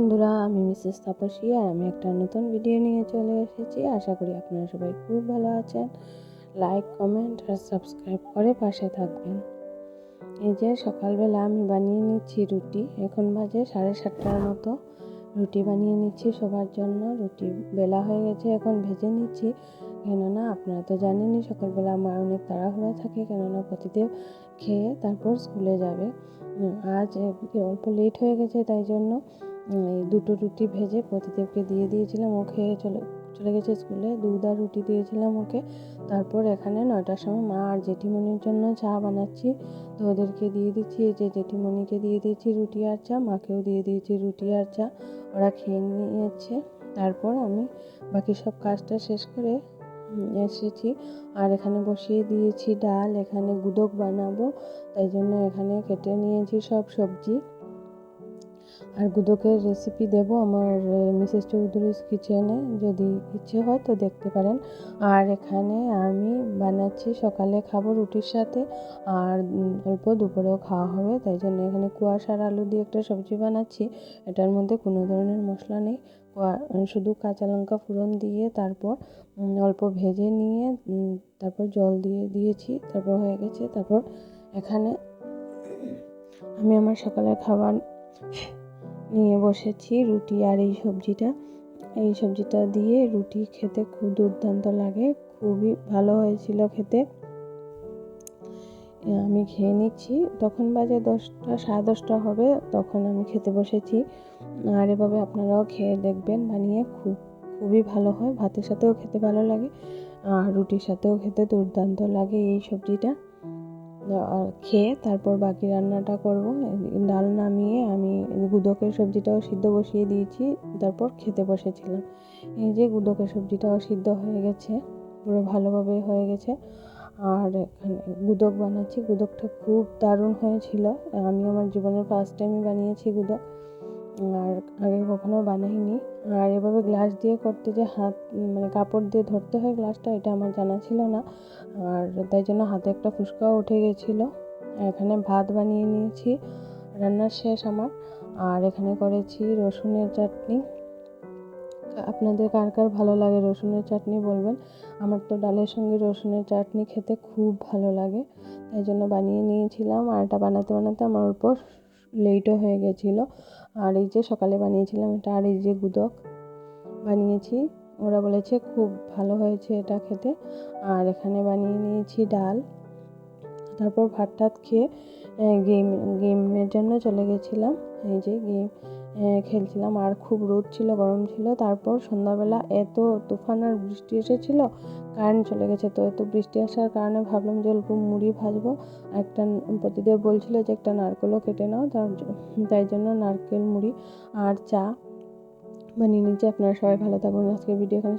রাজেশ তাপসী আর আমি একটা নতুন ভিডিও নিয়ে চলে এসেছি। আশা করি আপনারা সবাই খুব ভালো আছেন। লাইক কমেন্ট আর সাবস্ক্রাইব করে পাশে থাকবেন। এই যে সকালবেলা আমি বানিয়ে নিচ্ছি রুটি। এখন বাজে সাড়ে সাতটার মতো। রুটি বানিয়ে নিচ্ছি সবার জন্য। রুটি বেলা হয়ে গেছে, এখন ভেজে নিচ্ছি। কেননা আপনারা তো জানেনই, সকালবেলা আমার অনেক তাড়াহুড়া থাকে। কেননা প্রতিদেব খেয়ে তারপর স্কুলে যাবে। আজ অল্প লেট হয়ে গেছে, তাই জন্য দুটো রুটি ভেজে প্রতিদেবকে দিয়ে দিয়েছিলাম। ও খেয়ে চলে চলে গেছে স্কুলে, দুধ আর রুটি দিয়েছিলাম ওকে। তারপর এখানে নয়টার সময় মা আর জেঠিমণির জন্য চা বানাচ্ছি। তো ওদেরকে দিয়ে দিচ্ছি যে জেঠিমণিকে দিয়ে দিয়েছি রুটি আর চা, মাকেও দিয়ে দিয়েছি রুটি আর চা। ওরা খেয়ে নিয়েছে। তারপর আমি বাকি সব কাজটা শেষ করে এসেছি। আর এখানে বসিয়ে দিয়েছি ডাল, এখানে গুদক বানাবো। তাই জন্য এখানে কেটে নিয়েছি সব সবজি। আর গুদকের রেসিপি দেব আমার মিসেস চৌধুরীর কিচেনে যদি ইচ্ছে হয় তো দেখতে পারেন। আর এখানে আমি বানাচ্ছি, সকালে খাব রুটির সাথে, আর অল্প দুপুরেও খাওয়া হবে, তাই জন্য এখানে কুয়াশার আলু দিয়ে একটা সবজি বানাচ্ছি। এটার মধ্যে কোনো ধরনের মশলা নেই শুধু কাঁচা লঙ্কা ফোড়ন দিয়ে তারপর অল্প ভেজে নিয়ে তারপর জল দিয়ে দিয়েছি, তারপর হয়ে গেছে, তারপর এখানে আমি আমার সকালের খাবার নিয়ে বসেছি রুটি আর এই সবজিটা। এই সবজিটা দিয়ে রুটি খেতে খুব দুর্দান্ত লাগে, খুবই ভালো হয়েছিল খেতে। আমি খেয়ে নিচ্ছি। তখন বাজে দশটা, সাড়ে দশটা হবে, তখন আমি খেতে বসেছি। আর এভাবে আপনারাও খেয়ে দেখবেন, বানিয়ে খুব, খুবই ভালো হয়। ভাতের সাথেও খেতে ভালো লাগে, আর রুটির সাথেও খেতে দুর্দান্ত লাগে এই সবজিটা। খেয়ে তারপর বাকি রান্নাটা করব। ডাল নামিয়ে আমি গুদকের সবজিটাও সিদ্ধ বসিয়ে দিয়েছি, তারপর খেতে বসেছিলাম। এই যে গুদকের সবজিটাও সিদ্ধ হয়ে গেছে, পুরো ভালোভাবে হয়ে গেছে। আর এখানে গুদক বানাচ্ছি, গুদকটা খুব দারুণ হয়েছিল। আমি আমার জীবনের ফার্স্ট টাইমই বানিয়েছি গুদক। আর আগে কখনো বানাইনি। আর এভাবে গ্লাস দিয়ে করতে যে হাত মানে কাপড় দিয়ে ধরতে হয় গ্লাসটা এটা আমার জানা ছিল না। আর তাই জন্য হাতে একটা ফুসকাও উঠে গেছিল। এখানে ভাত বানিয়ে নিয়েছি রান্নার শেষ আমার। আর এখানে করেছি রসুনের চাটনি। আপনাদের কার কার ভালো লাগে রসুনের চাটনি বলবেন? আমার তো ডালের সঙ্গে রসুনের চাটনি খেতে খুব ভালো লাগে। তাই জন্য বানিয়ে নিয়েছিলাম। আর এটা বানাতে বানাতে আমার উপর লেটও হয়ে গেছিল। আর এই যে সকালে বানিয়েছিলাম এটা, আর এই যে গুদক বানিয়েছি, ওরা বলেছে খুব ভালো হয়েছে এটা খেতে। আর এখানে বানিয়ে নিয়েছি ডাল। তারপর ভাত টাত খেয়ে গেম, গেমের জন্য চলে গেছিলাম। এই যে গেম খেলছিলাম। আর খুব রোদ ছিল, গরম ছিল। তারপর সন্ধ্যাবেলা এত তুফান আর বৃষ্টি এসেছিল কারেন্ট চলে গেছে। তো এত বৃষ্টি আসার কারণে ভাবলাম যে অল্প মুড়ি ভাজবো। একটা প্রতিদেব বলছিল যে একটা নারকেলও কেটে নাও, তার তাই জন্য নারকেল, মুড়ি আর চা বানিয়ে নিয়েছি আপনারা সবাই ভালো থাকুন। আজকের ভিডিও এখানে